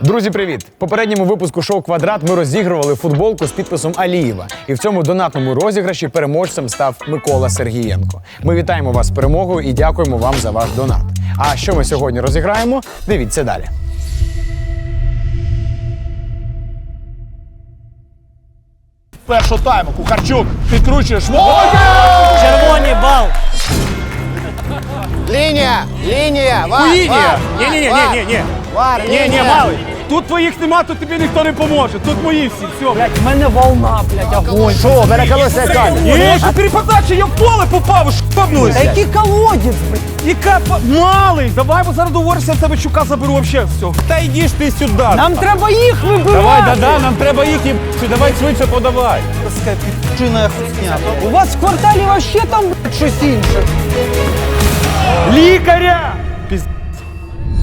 Друзі, привіт! В попередньому випуску шоу Квадрат ми розігрували футболку з підписом Алієва. І в цьому донатному розіграші переможцем став Микола Сергієнко. Ми вітаємо вас з перемогою і дякуємо вам за ваш донат. А що ми сьогодні розіграємо? Дивіться далі. першого тайму. Кухарчук підкручуєш. Червоний бал. Лінія! Лінія! Вар! Лінія! Вар! Ні, ні, ні, Вар! ні, ні. Малий. Тут твоїх нема, тут тобі ніхто не поможе. Тут мої всі. Все, блядь. В мене волна, блядь, огонь. Що, переколося камінь? Ні, що переподача, я в поле попав, Та шпабнулися. який колодець, блядь. Яка по- малий, давай, бо зараз договоришся, в тебе чука заберу вообще все. Та йди ж ти сюди. Нам треба їх вибирати. Давай, да-да, нам треба їх і давай швидше подавай. У вас в кварталі вообще там, блядь, щось інше. Лікаря!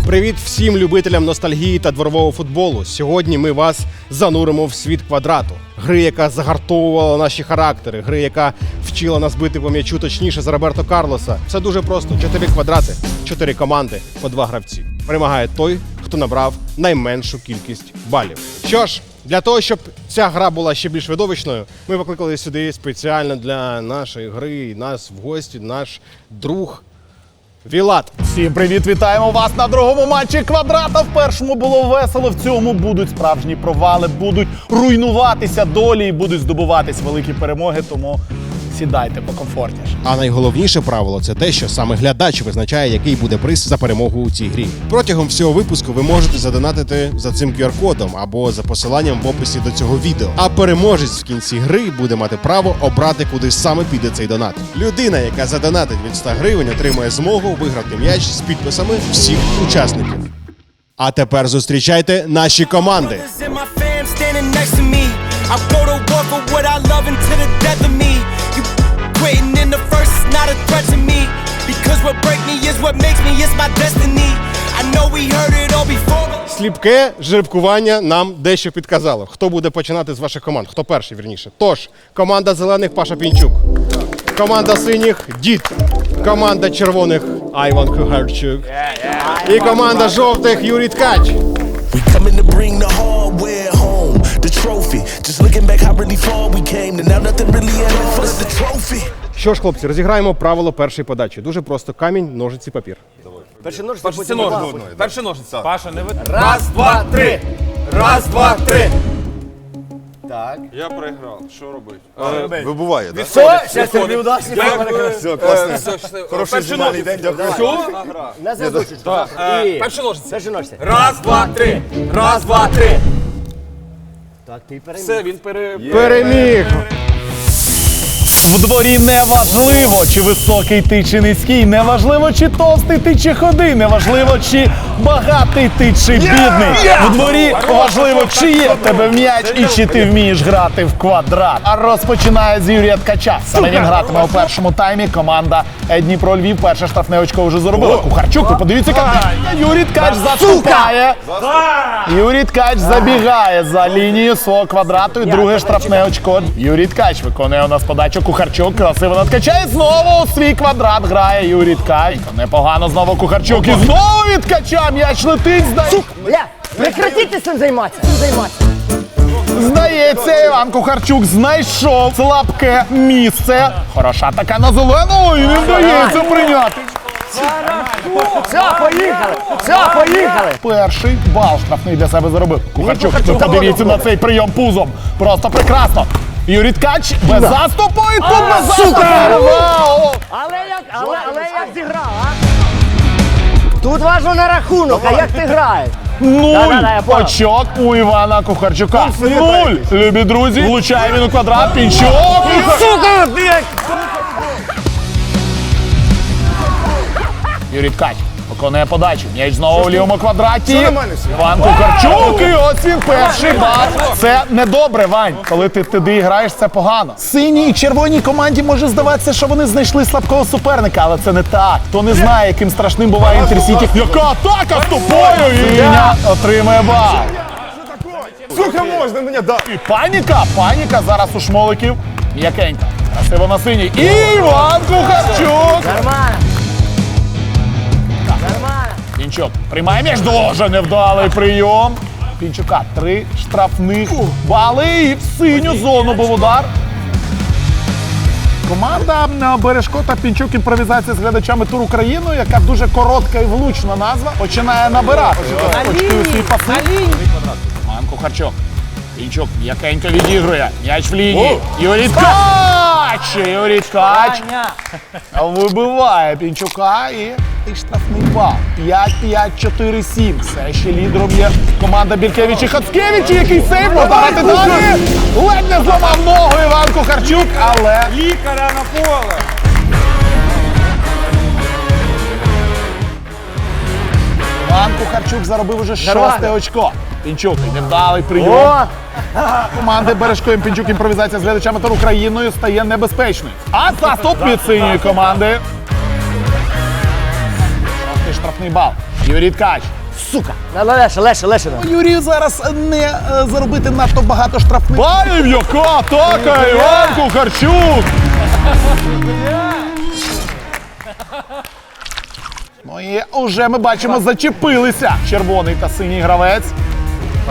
Привіт всім любителям ностальгії та дворового футболу. Сьогодні ми вас зануримо в світ квадрату. Гри, яка загартовувала наші характери, гри, яка вчила нас бити по м'ячу точніше за Роберто Карлоса. Все дуже просто: чотири квадрати, чотири команди по два гравці. Перемагає той, хто набрав найменшу кількість балів. Що ж, для того, щоб ця гра була ще більш видовищною, ми покликали сюди спеціально для нашої гри нас в гості, наш друг Вілат. Всім привіт, вітаємо вас на другому матчі квадрата. В першому було весело, в цьому будуть справжні провали, будуть руйнуватися долі і будуть здобуватись великі перемоги, тому сідайте покомфортніше. А найголовніше правило це те, що саме глядач визначає, який буде приз за перемогу у цій грі. Протягом всього випуску ви можете задонатити за цим QR-кодом або за посиланням в описі до цього відео. А переможець в кінці гри буде мати право обрати, куди саме піде цей донат. Людина, яка задонатить від 100 гривень, отримує змогу виграти м'яч з підписами всіх учасників. А тепер зустрічайте наші команди. and. I go to war for what I love until the death of me. You quitting in the first is not a threat to me. Because what break me is what makes me, it's my destiny. I know we heard it all before. Сліпке жеребкування нам дещо підказало. Хто буде починати з ваших команд? Хто перший, вірніше? Тож, команда зелених Паша Пінчук. Команда синіх Дід. Команда червоних Айван Кугарчук. І команда жовтих Юрій Ткач. We coming to bring the hardware home, the trophy. Just looking back how really far we came, and now nothing really at all. The trophy. Що ж, хлопці, розіграємо правило першої подачі. Дуже просто камінь, ножиці, папір. Перший ножиці, Перші потім ножиці. два. Перші ножиці. Паша, не ви. Раз, два, три. Раз, два, три. Так. Я проіграв. Що робити? Вибуває, так? Все, щастя, тобі удачі. Все, класно. Хороший Перші ножиці. день, дякую. Не зазвучить. Перші ножиці. перший ножиці. Раз, два, три. Раз, два, три. Так, ти переміг. Все, він пере... Переміг! В дворі неважливо, чи високий ти, чи низький, неважливо, чи товстий ти, чи худий, неважливо, чи багатий ти, чи бідний. В дворі важливо, чи є в тебе м'яч і чи ти вмієш грати в квадрат. А розпочинає з Юрія Ткача. Саме він гратиме у першому таймі. Команда Дніпро Львів перше штрафне очко вже заробила. Кухарчук, ви подивіться, як Юрій Ткач заступає. Юрій Ткач забігає за лінію свого квадрату. І друге штрафне очко. Юрій Ткач виконує у нас подачу. Кухарчук красиво надкачає. Знову у свій квадрат грає Юрій Ткач. Непогано знову Кухарчук. І знову від Ткача м'яч летить. Здає... Бля, прекратіть цим займатися. Цим займатися. Здається, Іван Кухарчук знайшов слабке місце. Хороша така на зелену. І не вдається прийняти. Все, поїхали. Все, поїхали. Перший бал штрафний для себе заробив. Кухарчук, ви подивіться на цей прийом пузом. Просто прекрасно. Юрій Ткач без заступу і тут без заступу. Вау! Але як, але, але як зіграв, а? Тут важно не рахунок, а як ти граєш. Нуль Да-да-да, я понял. очок у Івана Кухарчука. Нуль. Любі друзі, влучає він у квадрат. Пінчок. Сука! Юрій Ткач виконує подачу. М'яч знову у лівому квадраті. Іван Кухарчук. І ось він перший бал. Це недобре, Вань. Коли ти туди граєш, це погано. Синій і червоній команді може здаватися, що вони знайшли слабкого суперника, але це не так. Хто не знає, яким страшним буває інтерсіті. Яка атака з тобою? І Іня отримує бал. Сука, можна мене дати. І паніка, паніка зараз у шмоликів. М'якенька. Красиво на синій. І Іван Кухарчук. Нормально. Пінчук приймає м'яч. Дуже невдалий прийом. Пінчука. Три штрафних бали і в синю зону був удар. Команда Бережко та Пінчук імпровізація з глядачами тур Україну, яка дуже коротка і влучна назва, починає набирати. Свій паси. Роман Кухарчук. Пінчук м'якенько відігрує. М'яч в лінії. Юрій Ткач! Юрій Ткач вибиває Пінчука і, штрафний бал. 5-5-4-7. Все ще лідером є команда Бількевич і Хацкевич, який сейв можна грати далі. Ледь не зламав ногу Іван Кухарчук, але Лікаря на поле! Іван Кухарчук заробив уже шосте очко. Пінчук невдалий прийом. Команди Бережко і Пінчук імпровізація з глядачами та Україною стає небезпечною. А заступ від синьої команди. Шостий штрафний бал. Юрій Ткач. Сука! Леше, леше, леше. Юрію зараз не е, заробити надто багато штрафних балів. Яка атака! Іван Кухарчук! Ну і вже ми бачимо, зачепилися червоний та синій гравець.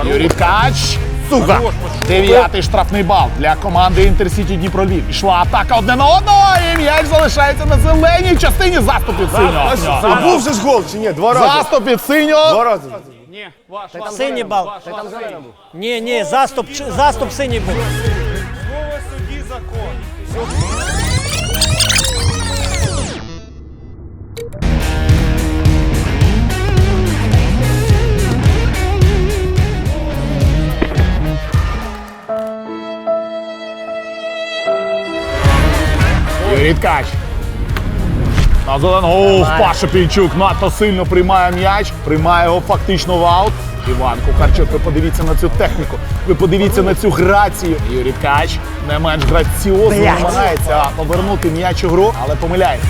Юрій Ткач. Сука! Дев'ятий штрафний бал для команди Інтерсіті Дніпро Львів. Ішла атака одне на одного, і м'яч залишається на зеленій частині заступ від А синього. був же ж гол чи ні? Два рази. Заступ від синього. Два рази. Синій бал. Ні, ні, заступ, заступ синій був. Слово судді закон. Юрій Ткач. На зеленого. Паша Пінчук надто сильно приймає м'яч, приймає його фактично в аут. Іван Кухарчук, ви подивіться на цю техніку, ви подивіться на цю грацію. Юрій Ткач не менш граціозно намагається повернути м'яч у гру, але помиляється.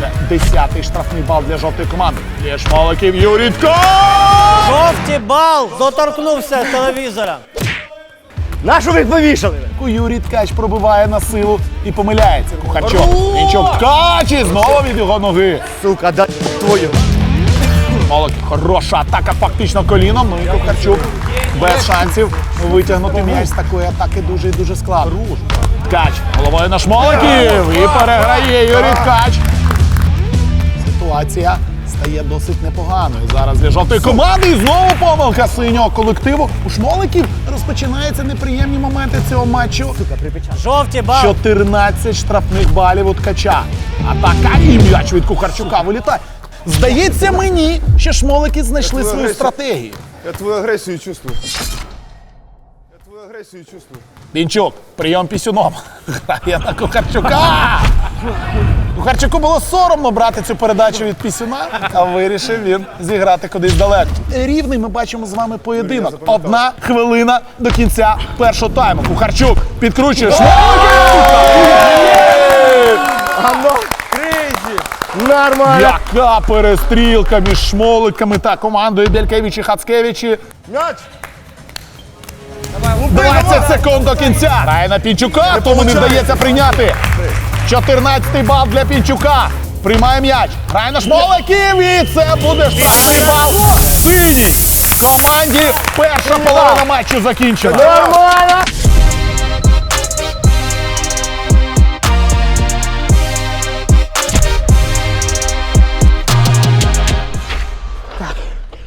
Це десятий штрафний бал для жовтої команди. Є шмаликів Юрій Ткач! Жовті бал! Доторкнувся телевізора. Нашу ви повішали? Юрій Ткач пробиває на силу і помиляється. Кухарчук. Пінчук Ткач і знову від його ноги. Сука, да твою. Молодь, хороша атака фактично коліном. Ну і Кухарчук без шансів витягнути м'яч з такої атаки дуже і дуже складно. Ткач головою на шмоликів і переграє Юрій Ткач. Ситуація стає досить непоганою. Зараз для жовтої команди і знову помилка синього колективу. У шмоликів розпочинаються неприємні моменти цього матчу. Жовті бал. 14 штрафних балів у ткача. Атака і м'яч від Кухарчука вилітає. Здається мені, що шмолики знайшли свою стратегію. Я твою агресію чувствую. Я твою агресію чувствую. Пінчук, прийом пісюном. Грає на Кухарчука. Кухарчуку було соромно брати цю передачу від пісюна, а вирішив він зіграти кудись далеко. Рівний ми бачимо з вами поєдинок. Одна хвилина до кінця першого тайму. Кухарчук підкручує шмолики! Нормально. Яка перестрілка між шмоликами та командою Белькевич і Хацкевичі. М'яч! 20 секунд до кінця. Грає на Пінчука, тому не вдається прийняти. 14 бал для Пінчука. Приймає м'яч. Грає на шмоликів і це буде штрафний бал. Синій. Команді перша половина матчу закінчена. Нормально.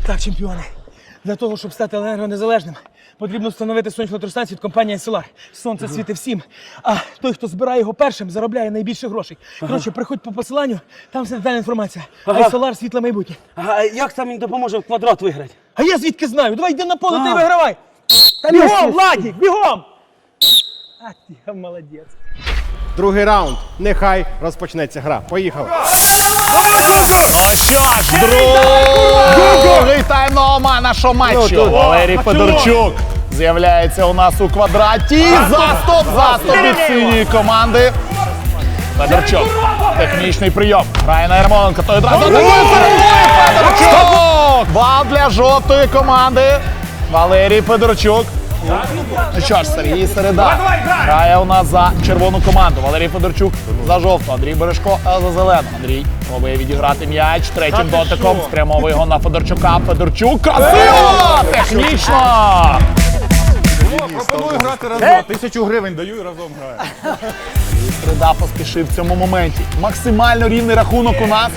Так, чемпіони. Для того, щоб стати енергонезалежним, потрібно встановити сонячну електростанцію від компанії Solar. Сонце світить всім. А той, хто збирає його першим, заробляє найбільше грошей. Коротше, приходь по посиланню, там вся детальна інформація. А й Solar світле майбутнє. А як там він допоможе в квадрат виграти? А я звідки знаю? Давай йди на поле та й вигравай. Та бігом, Владік, бігом! А ти молодець. Другий раунд. Нехай розпочнеться гра. Поїхали. Ну що ж, другий нового нашого матчу. Валерій Федорчук з'являється у нас у квадраті. Заступ, заступ від синьої команди. Федорчук. Технічний прийом. Грає на Ярмоленко. Той одразу атакує Федорчук. Вал для жовтої команди. Валерій Федорчук Ну що ж, Сергій Середа грає у нас за червону команду. Валерій Федорчук за жовту, Андрій Бережко за зелену. Андрій пробує відіграти м'яч. Третім дотиком спрямовує його на Федорчука. Федорчук красиво! Технічно! Пропоную грати разом. Тисячу гривень даю і разом граю. Середа поспішив в цьому моменті. Максимально рівний рахунок у нас.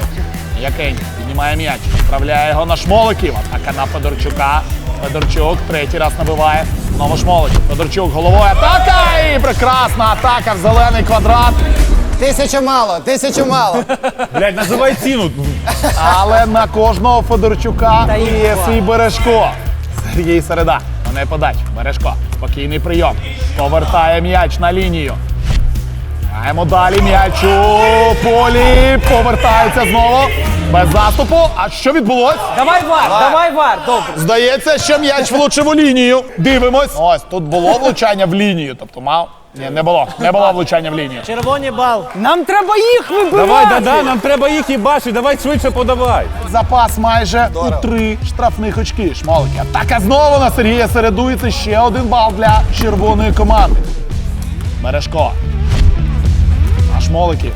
Якенький піднімає м'яч, відправляє його на Шмоликів. Атака на Федорчука. Федорчук третій раз набиває. Знову Шмоликів. Федорчук головою. Атака! І прекрасна атака в зелений квадрат. Тисячу мало, тисячу мало. Блядь, називай ціну. Але на кожного Федорчука є свій Бережко. Сергій Середа. На подача. Бережко. Спокійний прийом. Повертає м'яч на лінію. Граємо далі м'яч у полі. Повертається знову. Без заступу. А що відбулось? Давай вар, давай вар, добре. Здається, що м'яч влучив у лінію. Дивимось. Ось тут було влучання в лінію. Тобто мав. Ні, не було. Не було влучання в лінію. Червоний бал. Нам треба їх вибивати. Давай, да-да, нам треба їх їбашити, давай швидше подавай. Запас майже у три штрафних очки. Шмолики. Атака знову на Сергія Середу. І це ще один бал для червоної команди. Мережко. А Шмоликів.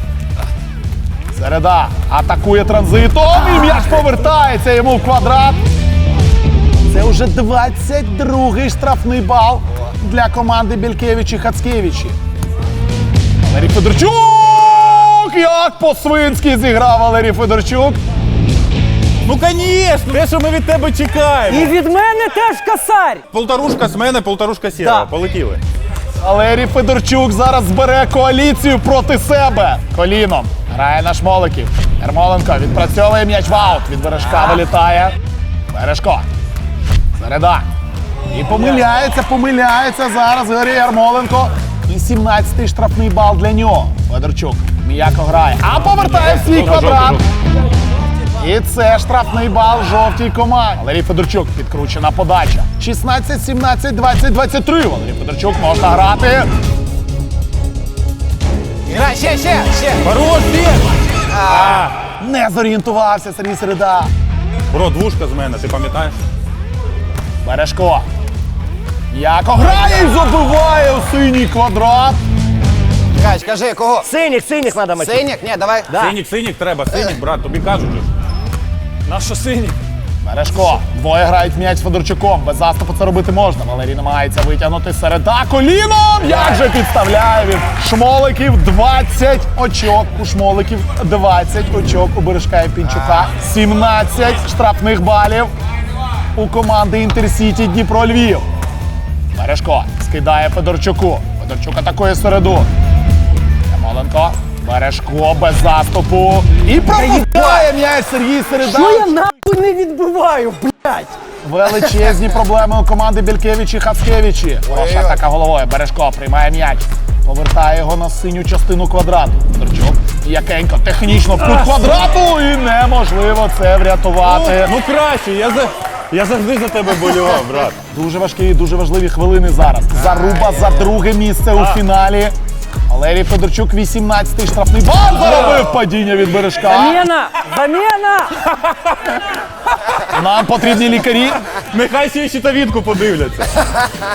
Середа атакує транзитом і м'яч повертається йому в квадрат. Це вже 22-й штрафний бал для команди Бількевичі Хацкевичі. Валерій Федорчук! Як по-свинськи зіграв Валерій Федорчук. Ну, звісно, те, що ми від тебе чекаємо. І від мене теж косарь. Полторушка з мене, полторушка сіра. Да. Полетіли. Валерій Федорчук зараз збере коаліцію проти себе. Коліном грає на шмоликів. Ярмоленко відпрацьовує м'яч в аут. Від бережка вилітає. Бережко. Середа. І помиляється, помиляється зараз Григорій Ярмоленко. І 17-й штрафний бал для нього. Федорчук м'яко грає. А повертає в свій квадрат. І це штрафний бал жовтій команді. Валерій Федорчук підкручена подача. 16, 17, 20, 23. Валерій Федорчук можна грати. Грай, ще, ще, ще. Хорош, ти! Не зорієнтувався Сергій Середа. Бро, двушка з мене, ти пам'ятаєш? Бережко. Яко грає і забиває у синій квадрат. Кач, кажи, кого? Синіх, синіх треба мати. Синіх? Ні, давай. Синік, синік треба, синік, брат, тобі кажуть. же. Нащо синій? Бережко. Двоє грають м'яч з Федорчуком. Без заступу це робити можна. Валерій намагається витягнути середа коліном. Як же підставляє він? Шмоликів 20 очок. У Шмоликів 20 очок. У Бережка Пінчука 17 штрафних балів у команди Інтерсіті Дніпро Львів. Бережко скидає Федорчуку. Федорчук атакує середу. Ямоленко. Бережко без заступу. І пропускає м'яч Сергій Середа. Що я нахуй не відбиваю, блядь? Величезні проблеми у команди Бількевичі Хацкевичі. Хороша атака головою. Бережко приймає м'яч. Повертає його на синю частину квадрату. Федорчук. Якенько технічно в кут квадрату. І неможливо це врятувати. Ну краще, я за. Я завжди за тебе болював, брат. Дуже важкі і дуже важливі хвилини зараз. Заруба за друге місце у фіналі. Валерій Федорчук 18-й штрафний бал заробив падіння від бережка. Заміна! Заміна! Нам потрібні лікарі. Нехай всі щитовідку подивляться.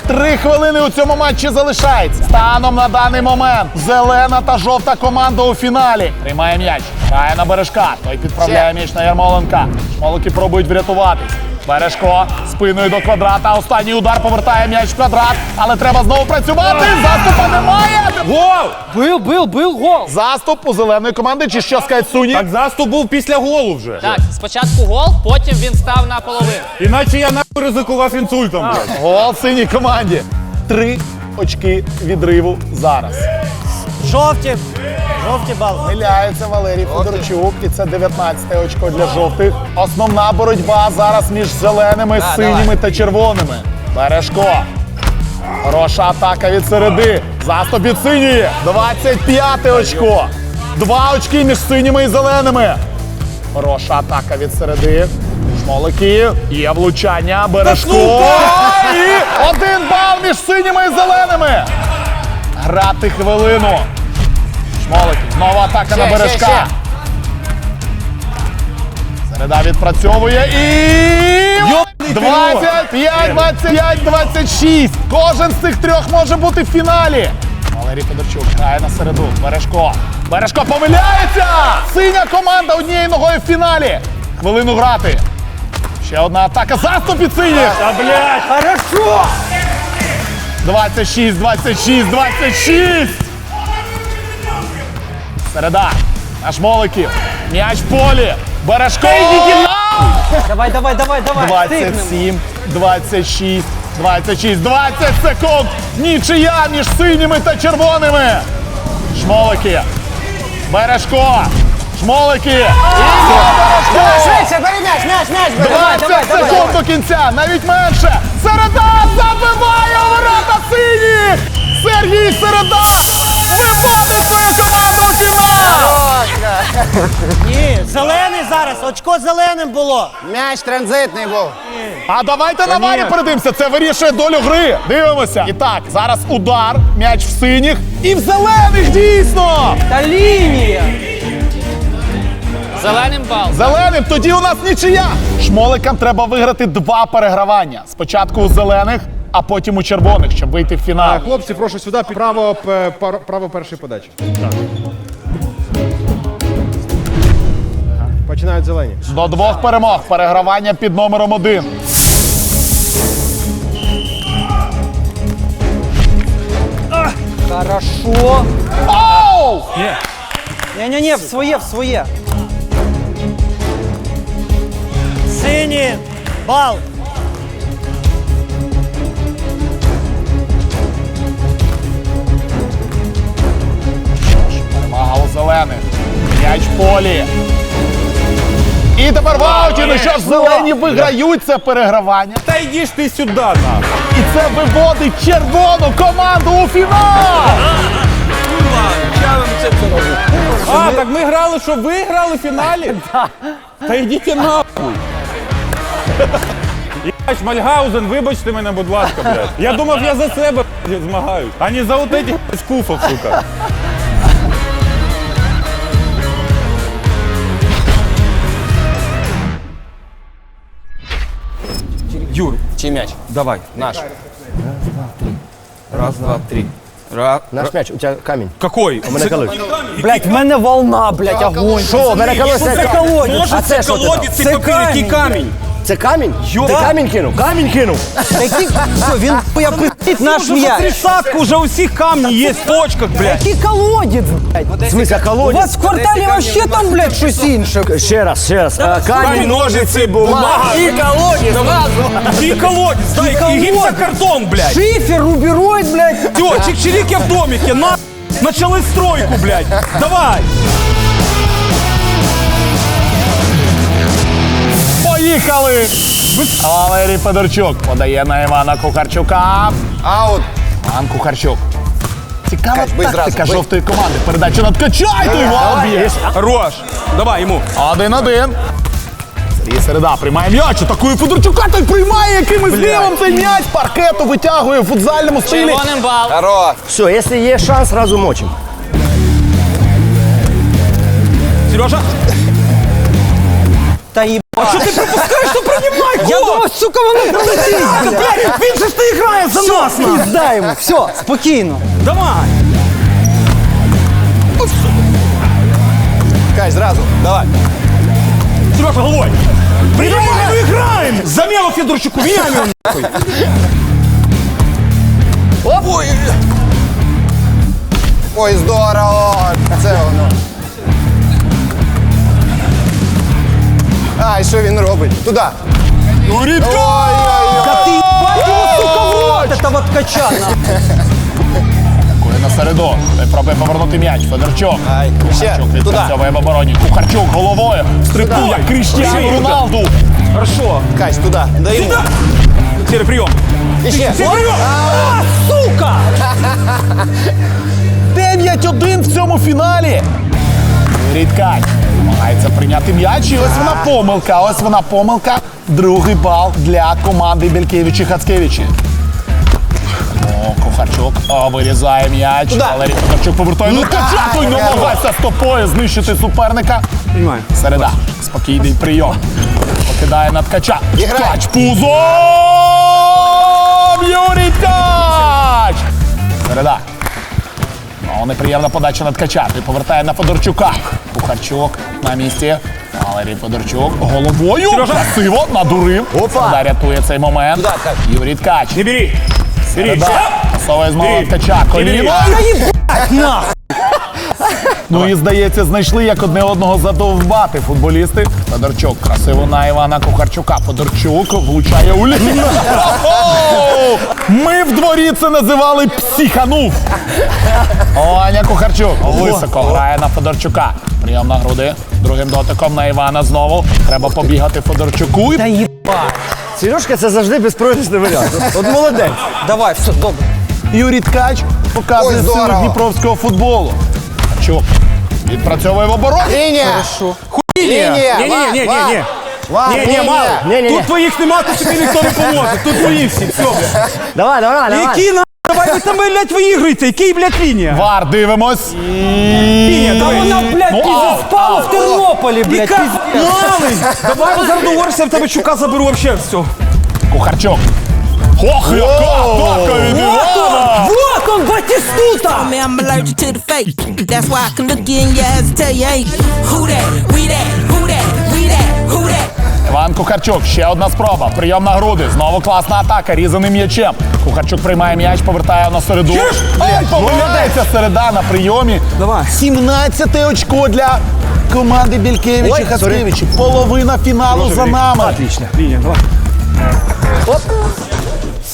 Три хвилини у цьому матчі залишається. Станом на даний момент зелена та жовта команда у фіналі. Приймає м'яч. Грає на бережка. Той підправляє м'яч на Ярмоленка. Шмолики пробують врятуватись. Бережко спиною до квадрата. Останній удар повертає м'яч в квадрат. Але треба знову працювати. Заступа немає. Гол! Бил, бил, бил гол. Заступ у зеленої команди. Чи що сказать Суні? Так заступ був після голу вже. Так, спочатку гол, потім він став на половину. Іначе я нахуй ризикував інсультом, блядь. Гол синій команді. Три очки відриву зараз. Жовті. Жовті бал. Помиляється Валерій Федорчук, і це 19 очко для жовтих. Основна боротьба зараз між зеленими, синіми та червоними. Бережко. Хороша атака від середи. Заступ від синьої. 25 очко. Два очки між синіми і зеленими. Хороша атака від середи. Шмолики. Є влучання. Бережко. І один бал між синіми і зеленими. Грати хвилину. Шмолики. Знову атака на Ще, бережка. ще, Середа відпрацьовує і 25, 25, 26. Кожен з цих трьох може бути в фіналі. Валерій Федорчук грає на середу. Бережко. Бережко помиляється! Синя команда однією ногою в фіналі. Хвилину грати. Ще одна атака. Заступ від синіх. Та, блядь, хорошо! 26, 26, 26. Середа. Наш Моликів. М'яч в полі. Бережко. Давай, давай, давай, давай. стигнемо. 27, 26, 26, 20 секунд. Нічия між синіми та червоними. Шмолики. Бережко. Шмолики. Швидше, м'яч, м'яч, м'яч, 20 секунд до кінця, навіть менше. Середа забиває ворота синіх. Сергій Середа виводить свою команду у фінал. Ні, зелений зараз, очко зеленим було. М'яч транзитний був. А давайте на варі передивимося. Це вирішує долю гри. Дивимося. І так, зараз удар, м'яч в синіх і в зелених дійсно. Та лінія! Зеленим бал. Зеленим, тоді у нас нічия. Шмоликам треба виграти два перегравання. Спочатку у зелених, а потім у червоних, щоб вийти в фінал. Хлопці, прошу сюди, під- право, п- пар- право першої подачі. Починають зелені. До двох перемог. Перегравання під номером один. Хорошо. Оу! Ні-ні-ні, в своє, в своє. Сині, бал. Полі. І тепер в. Ну що ж, зелені виграють це перегравання. Та йди ж ти сюди, на. І це виводить червону команду у фінал. А, так ми грали, що ви грали в фіналі? Та йдіть нахуй. Єбать, Мальгаузен, вибачте мене, будь ласка, блядь. Я думав, я за себе блядь, змагаюсь, а не за от этих блядь, сука. Юр, чий м'яч? Давай, наш. Раз, два, три. Раз. Наш м'яч, у тебе камінь. Какой? У мене колодязь. Блять, в мене волна, блять, огонь. Що, у мене колодязь? Це колодязь. А це що ти там? Це камінь. камінь. Це камінь? Ти камінь кинув? Камінь кинув. Який, що, він я пиздить наш м'яч. Тридцатка уже у всіх камні є в точках, блядь. Який колодець, блядь? В смысле, У колодязь? вас в кварталі вообще там, блядь, щось інше. Ще раз, ще раз. Е, Камінь, ножиці, бумага. і колодязь. І колодець, дай, і гіпсокартон, блядь. Шифер, рубероид, блядь. Все, чик-чирики в домике, на... Начали стройку, блядь. Давай. Поїхали! Валерій Федорчук подає на Івана Кухарчука. Аут. Іван Кухарчук. Цікава Кач, бий тактика зразу, бий. жовтої команди. Передачу надкачайте, Іван б'є. Хорош. Давай йому. Один-один. Сергій Середа приймає м'яч. Атакує Федорчука, той приймає якимось дивом цей м'яч. Паркету витягує в футзальному стилі. Червоним бал. Хорош. Все, якщо є шанс, сразу мочим. Сережа. Та їбать. Що ти сука, воно прилетить, блядь. Він же ж не грає за нас. Все, пізда все, спокійно. Давай. Кай, зразу. Давай. Сережа, головой. Принимай, мы играем. Замену Федорчуку, меняем его. нахуй. Ой. Ой, здорово. Це воно. Ай, що він робить? Туди. Ой-ой-ой. Та ти їбать його, сука, в рот, этого ткача, нахуй. Атакує на середу. Той пробує повернути м'яч. Федорчук. Ай, ще. Кухарчук Туди. відпрацьовує в обороні. Кухарчук головою. Стрибує. як Кріштіану Роналду. Хорошо. Кась, туди. Дай йому. Серый, прием. І ще. А, сука! 9-1 в цьому фіналі. Рідкань Намагається прийняти м'яч. І ось вона помилка. Ось вона помилка. Другий бал для команди Бількевичі Хацкевичі. О, Кухарчук о, вирізає м'яч. Валерій Кухарчук повертає на ткача. Той намагається стопою знищити суперника. Середа. Спокійний прийом. Покидає на ткача. Ткач пузом! Юрій Ткач! Середа. Неприємна подача на ткача. Той повертає на Федорчука. Кухарчук на місці. Валерій Федорчук головою. Красиво надурив. Середа рятує цей момент. Юрій Ткач. Не бери. Бери. Середа. Пасовує знову ткача. Коліно. Ну і здається, знайшли як одне одного задовбати футболісти. Федорчук красиво на Івана Кухарчука. Федорчук влучає у лінію. Ми в дворі це називали психанув. Оня Кухарчук високо грає на Федорчука. Прийом на груди. Другим дотиком на Івана знову. Треба побігати Федорчуку. І Сережка це завжди безпрограшний варіант. От, от молодець. Давай, все, добре. Юрій Ткач показує Ой, силу здорово. дніпровського футболу. Ткачук відпрацьовує в обороні. Лінія! Лінія! Ні-ні-ні, ні, ні. Вам, Ні, ні, мало. Ні-ні-ні. Тут твоїх нема, тут тобі ніхто не поможе. Тут твої всі, все, блядь. Давай, давай, давай. Які на... Давай ви там, блядь, виігруєте. Який, блядь, лінія? Вар, дивимось. Лінія, Та давай. вона, блядь, Ну, ау, в Тернополі, блядь. Яка малий? Давай зараз договоришся, в тебе чука заберу вообще все. Кухарчук. Ох, яка атака від Івана! Он, Батистута! Me I'm allergic to the fake. That's why I can look you in your eyes and tell you ain't. Who that? We that? Who that? We that? Who that? Іван Кухарчук, ще одна спроба. Прийом на груди. Знову класна атака, різаним м'ячем. Кухарчук приймає м'яч, повертає на середу. Помиляється середа на прийомі. Давай. 17 очко для команди Бількевича Ой, Хаскевича. Половина фіналу за нами. Отлично. Линия, давай.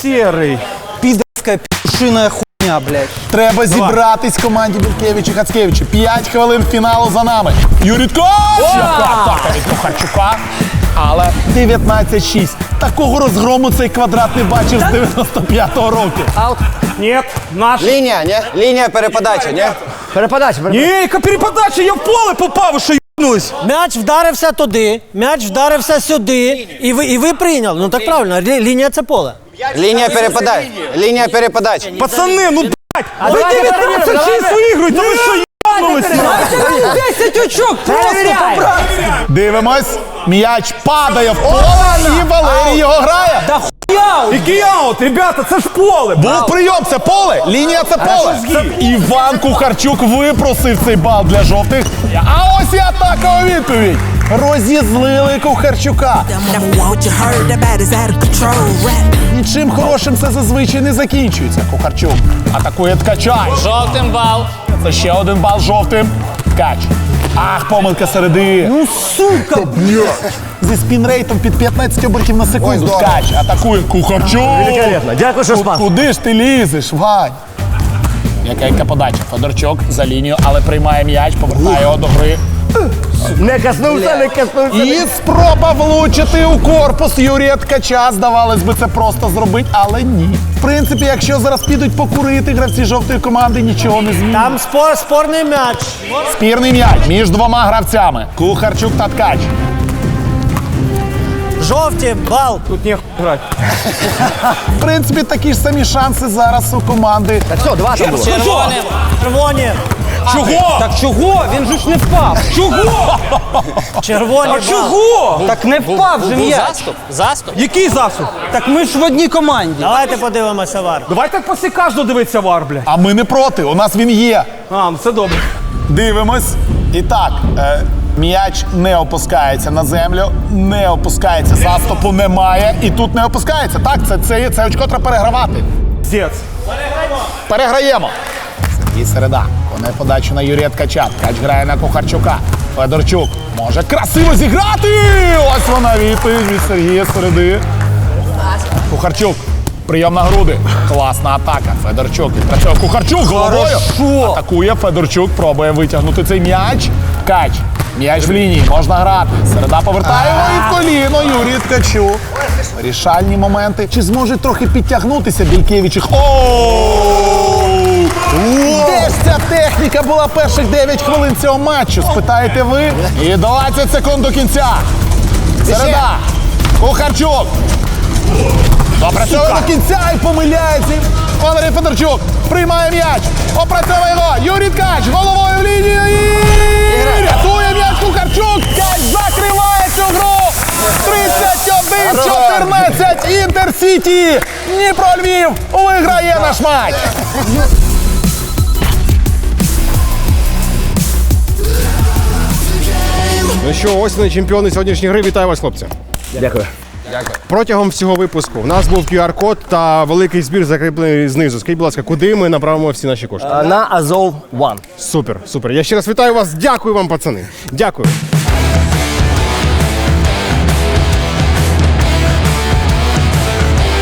Серый. Пиздецкая пишиная хуйня, блядь. Треба зібратись команді Бількевича Хацкевича. П'ять хвилин фіналу за нами. Юрій Яка атака від Кухарчука. Але 19-6. Такого розгрому цей квадрат не бачив з 95-го року. Нет, наш. Лінія, ні? Лінія переподачі, ні? Переподача, переподача. Ні, яка переподача, я в поле попав, ви що ебнулись. М'яч вдарився туди, м'яч вдарився сюди, і ви, і ви прийняли. Ну так правильно, лі- лінія це поле. Лінія перепадач. Лінія перепадач. Пацани, ну блядь, ви давайте 19 виігруєте, ви що їбнулися? 10 очок просто побрав. Дивимось. М'яч падає в поле і Валерій його грає. Хуя! Який аут, ребята, це ж поле. Був прийом, це поле. Лінія це поле. Це Іван Кухарчук випросив цей бал для жовтих. А ось і атака у відповідь. Розізлили Кухарчука. Number one, what you heard about is out of control. Rap. Нічим хорошим це зазвичай не закінчується. Кухарчук атакує ткача. Жовтим бал. Це ще один бал жовтим. Ткач. Ах, помилка середи. Ну сука! Зі спінрейтом під 15 обертів на секунду. Ткач атакує Кухарчук. Великолепно. Дякую, що спас. Куди ж ти лізеш, Вань? Яка подача. Федорчок за лінію, але приймає м'яч, повертає його до гри. Не коснувся, не коснувся. І спроба влучити у корпус Юрія Ткача. Здавалось би, це просто зробить, але ні. В принципі, якщо зараз підуть покурити гравці жовтої команди, нічого не змінить. Там спор, спорний м'яч. Спірний м'яч між двома гравцями. Кухарчук та Ткач. Жовті, бал. Тут не грати. В принципі, такі ж самі шанси зараз у команди. Так все, два там було. Червоним. Червоні. Чого? Так чого? Він же ж не впав. Чого? Червоні. А бал. чого? Так не впав же м'яч. заступ. Заступ. Який засуд? Так ми ж в одній команді. Давайте подивимося вар. Давай так після кожного дивиться вар, бля. А ми не проти. У нас він є. А, ну це добре. Дивимось. І так, е, м'яч не опускається на землю, не опускається, заступу немає. І тут не опускається. Так, це, це, це очко треба перегравати. Зец. Переграємо. Сергій Середа. Коне подачу на Юрія Ткача. Ткач грає на Кухарчука. Федорчук може красиво зіграти. Ось вона відповідь від Сергія Середи. Кухарчук. Прийом на груди. Класна атака. Федорчук відпрацьовує Кухарчук головою. Атакує Федорчук, пробує витягнути цей м'яч. Ткач. М'яч в лінії, можна грати. Середа повертає його і в коліно Юрій Ткачу. Рішальні моменти. Чи зможуть трохи підтягнутися Бількевичів? Оу! Ця техніка була перших 9 хвилин цього матчу? Спитаєте ви? І 20 секунд до кінця. Середа. Кухарчук. Допрацьовує до кінця і помиляється. Валерій Федорчук приймає м'яч. Опрацьовує його. Юрій Ткач головою в лінію і рятує м'яч Кухарчук. Ткач закриває цю гру. 31-14 Інтерсіті. Дніпро Львів виграє наш матч. Ну що, ось вони чемпіони сьогоднішньої гри. Вітаю вас, хлопці. Дякую. Протягом всього випуску в нас був QR-код та великий збір закріплений знизу. Скажіть, будь ласка, куди ми направимо всі наші кошти? На Азов One. Супер, супер. Я ще раз вітаю вас. Дякую вам, пацани. Дякую.